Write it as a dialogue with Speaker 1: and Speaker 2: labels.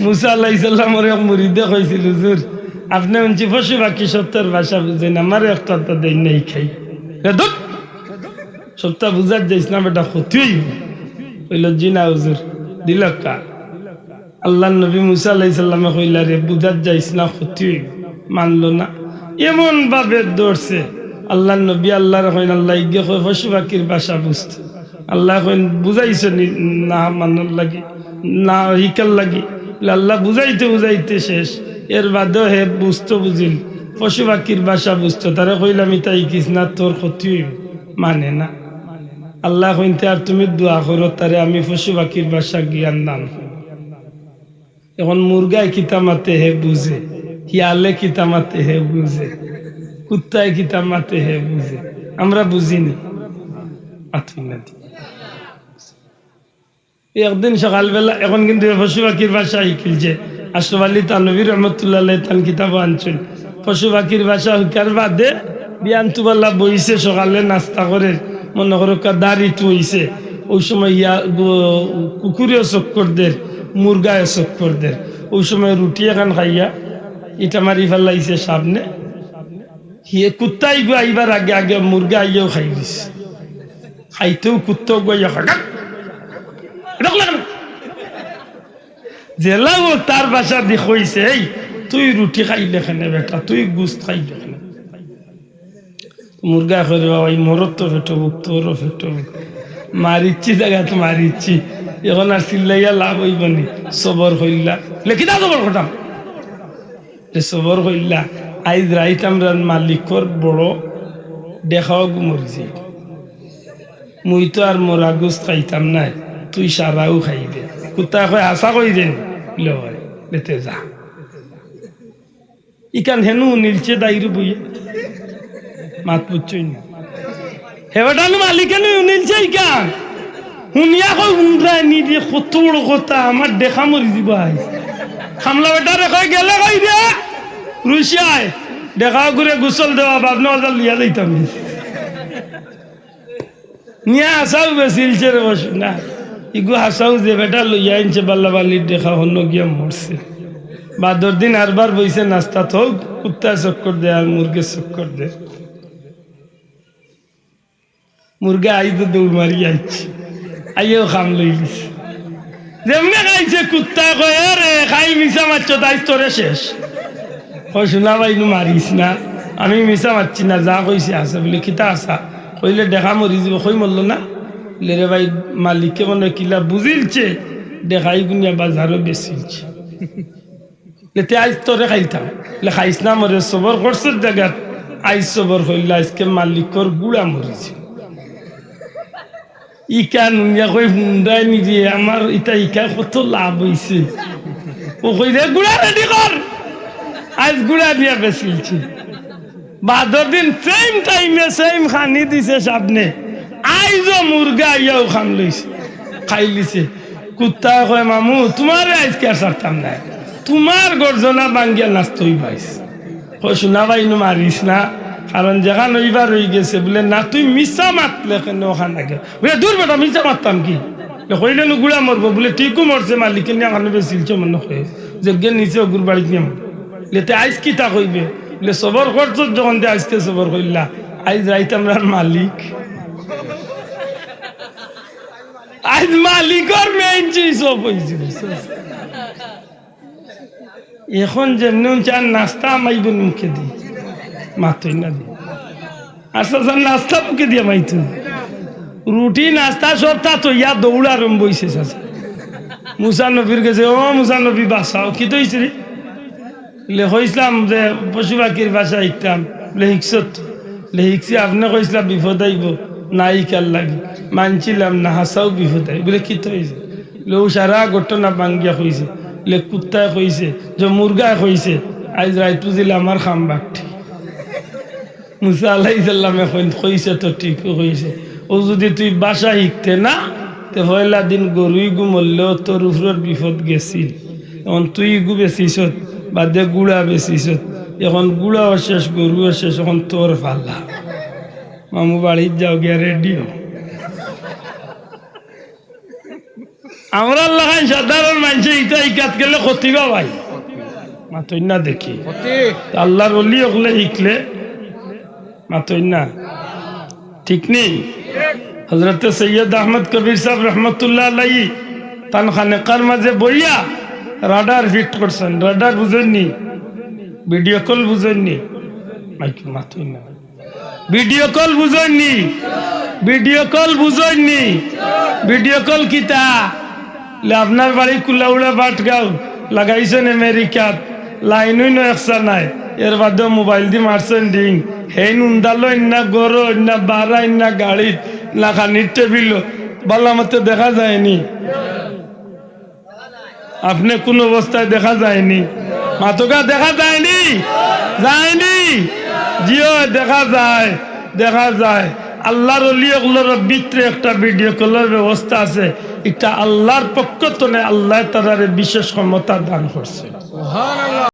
Speaker 1: মুসা আল্লাহ ইসাল্লামর এক মুরিদে কইছিল হুজুর। আপনি উঞ্চি পশু বাকি সত্তর ভাষা বুঝেন, আমার একটা তো দেই নাই খাই। এ সপ্তাহ বুঝার যাইস না বেটা ক্ষতি হইল জি না হুজুর, দিল কা? আল্লাহ নবী মুসা আল্লাহ ইসাল্লামে কইলা রে, বুঝার যাইস না ক্ষতি মানলো না। এমন ভাবে দৌড়ছে। আল্লাহ নবী আল্লাহর কইন, আল্লাহ ইগে কই পশু পাখির ভাষা বুঝতে। আল্লাহ কইন, বুঝাইছে নি- মানার লাগি, না হিকার লাগি। আল্লাহ বুঝাইতে বুঝাইতে শেষ। এর বাদেও হে বুঝতো বুঝিল। পশু পাখির ভাষা বুঝতো। তারা কইলাম তাই না, তোর ক্ষতি মানে না। আল্লাহ কইতে আর তুমি দোয়া করো, তারে আমি পশু পাখির বাসা জ্ঞান দান এখন মুরগায় কিতা মাতে হে বুঝে হিয়ালে কিতা মাতে হে বুঝে, কুত্তায় কিতা মাতে হে বুঝে। আমরা বুঝিনি। এই একদিন সকালবেলা, এখন কিন্তু পশু পাখির ভাষা শিখিলছে আশরফ আলী তানবীর রহমতুল্লাহ তান কিতাব আনছেন। পশু পাখির ভাষা শিকার বাদে বিয়ান্তুবাল্লা বইছে, সকালে নাস্তা করে, মনে করো দাড়ি তুইছে ওই সময় ইয়া কুকুরেও চক্কর দের মুরগায় চক্কর দের ওই সময় রুটি এখন খাইয়া ইটা মারি ফেলাইছে সামনে। হিয়ে কুত্তাই গো আইবার আগে আগে মুরগা আইয়াও খাই দিছে। খাইতেও কুত্তাও গইয়া খাগাক জেলা ও তার বাসা দি কইছে এই, তুই রুটি খাইলে খানে বেটা? তুই গুস্ত খাইলে খানে মুরগা করে বাবাই মরত তো ফেটো বুক তোরও ফেটো বুক মারিচ্ছি জায়গা তো মারিচ্ছি। এখন আর চিল্লাইয়া লাভ হইব নি। সবর হইলা। লেখি দা সবর ঘটাম যে সবর হইলা। আইজ রাইত আমরা মালিকর বড় দেখাও মরছি। মুই তো আর মোরা গুস খাইতাম নাই। তুই সারাও খাইবে। কুত্তা কয়, আশা কই দেন লয় লেতে যা ইকান হেনু নীলছে মাত বুঝছই না হেবাটানো মালিকানো ইকান শুনিয়া কই উমরায় নি দিয়ে কথা আমার দেখা মরি দিব খামলা বেটারে কই গেলে কই দে রুশিয়ায় দেখা করে গোসল দেওয়া ভাবনা ওজাল লিয়া দিতাম নিয়ে আসাও বেসিলছে রে না ইগু হাসাও যে বেটা লইয়া আনছে, বাল্লা বালির দেখা হন্য গিয়া মরছে। বাদর দিন আরবার বইছে, নাস্তা তো কুত্তা চক্কর দে আর মুরগে চক্কর দে। মুরগা আই তো দৌড় মারি আইছে। আইও খাম লইলিস যেমনে খাইছে, কুত্তা কয়ে রে খাই মিশা মারছ, তাই তোরে শেষ। কই শোনা ভাই, নু মারিস না। আমি মিশা মারছি না, যা কইছে আছে বলে, কিতা আসা কইলে, দেখা মরি যাব, কই মরল না? বলে রে ভাই মালিককে মনে কিলা বুঝিলছে? দেখাই গুনিয়া বাজারও বেশিলছে লেতে আইস তোরে খাইতাম। লে খাইস না মরে সবর করছর জায়গাত আইস সবর হইলে আজকে মালিকর গুড়া মরিছে। ইকা নুনিয়া কই হুন্ডাই নিদিয়ে আমার ইটা ইকা কত লাভ হইছে। ও কই রে, গুড়া রেডি কর। আজ গুড়া দিয়া বেশিলছে বাদর দিন সেম টাইমে সেম খানি দিছে সামনে। আইজো মুরগা ইয়াও খাম লইছে, খাই লিছে। কুত্তা কয়, মামু, তোমার আজকে আর সারতাম না। তোমার গর্জনা বাঙ্গিয়া নাচত হই পাইস কই শোনা ভাই নু মারিস না। কারণ যেখান ওইবার হয়ে গেছে, বলে, না, তুই মিশা মাতলে কেন ওখান আগে বলে, দূর বেটা মিশা মারতাম কি? কইলে নু গুড়া মরবো? বলে, ঠিকও মরছে, মালিকের নিয়ে ওখানে বেশিলছে মনে হয়। যে গে নিচে গুড় বাড়িতে নিয়ে। লেতে আইস কি তা কইবে? বলে, সবর করছ যখন দিয়ে আজকে সবর কইলা। আইজ রাইতে আমরা মালিক। আজ মালিকর মেইন চিজ সব হয়েছে এখন চার নাস্তা মাইবেন মুখে দি মাতই না দি আস্তে আস্তে নাস্তা মুখে দিয়ে মাইতো রুটি, নাস্তা সব তা তো ইয়া দৌড়া রম বইছে চাচা। মুসা নবীর কাছে, ও মুসা নবী, বাসাও কি তো রে? লে কইসলাম যে পশু পাখির বাসা শিখতাম লে শিখছত লে শিখছি আপনি কইসলাম বিপদ আইব। না ইকার লাগি মানছিলাম না, হাসাও আই বলে কি হয়েছে লে ও সারা ঘটনা বাঙ্গিয়া কইছে লে কুত্তায় কইছে যে মুরগায় কইছে আজ রাইতু দিলে আমার খাম বাগটি মুসা আল্লাহ সাল্লামে কইছে তো ঠিক কইছে ও যদি তুই বাসা শিখতে না, তে পয়লা দিন গরুই গু মরলেও তোর উপরের বিপদ গেছিল। এখন তুই গু বেচিছত বাদে গুড়া বেচিছত এখন গুড়াও শেষ গরুও শেষ, এখন তোর ফাল্লা মামু বাড়ির যাও গিয়া রেডিও আমরা লাগাই সাধারণ মানুষে ইটা ইকাত গেলে ক্ষতিবা ভাই। মাতই না দেখি আল্লাহর অলি ওগুলো ইকলে। মাতই না ঠিক নেই? হজরত সৈয়দ আহমদ কবির সাহেব রহমতুল্লাহ আলাই তান খানেকার মাঝে বইয়া রাডার ফিট করছেন। রাডার বুঝেননি? ভিডিও কল বুঝেননি? মাইকে মাতই না ভিডিও কল বুঝেননি ভিডিও কল বুঝেননি ভিডিও কল কিতা? আপনার বাড়ি কুলাউড়া বাটগাঁও লাগাইছেন আমেরিকাত। লাইনই নয় একসা নাই। এর বাদে মোবাইল দিয়ে মারছেন ডিং। হেই নুন্দালো ইন্না গরো, ইন্না বারা, ইন্না গাড়ি না টেবিল বালা মতে দেখা যায়নি। আপনি কোন অবস্থায় দেখা যায়নি। মাতকা দেখা যায়নি? যায়নি? জিও, দেখা যায় দেখা যায়। আল্লাহর অলিয়গুলোর ভিতরে একটা ভিডিও কলের ব্যবস্থা আছে। এটা আল্লাহর পক্ষ তো আল্লাহ তারা বিশেষ ক্ষমতা দান করছে।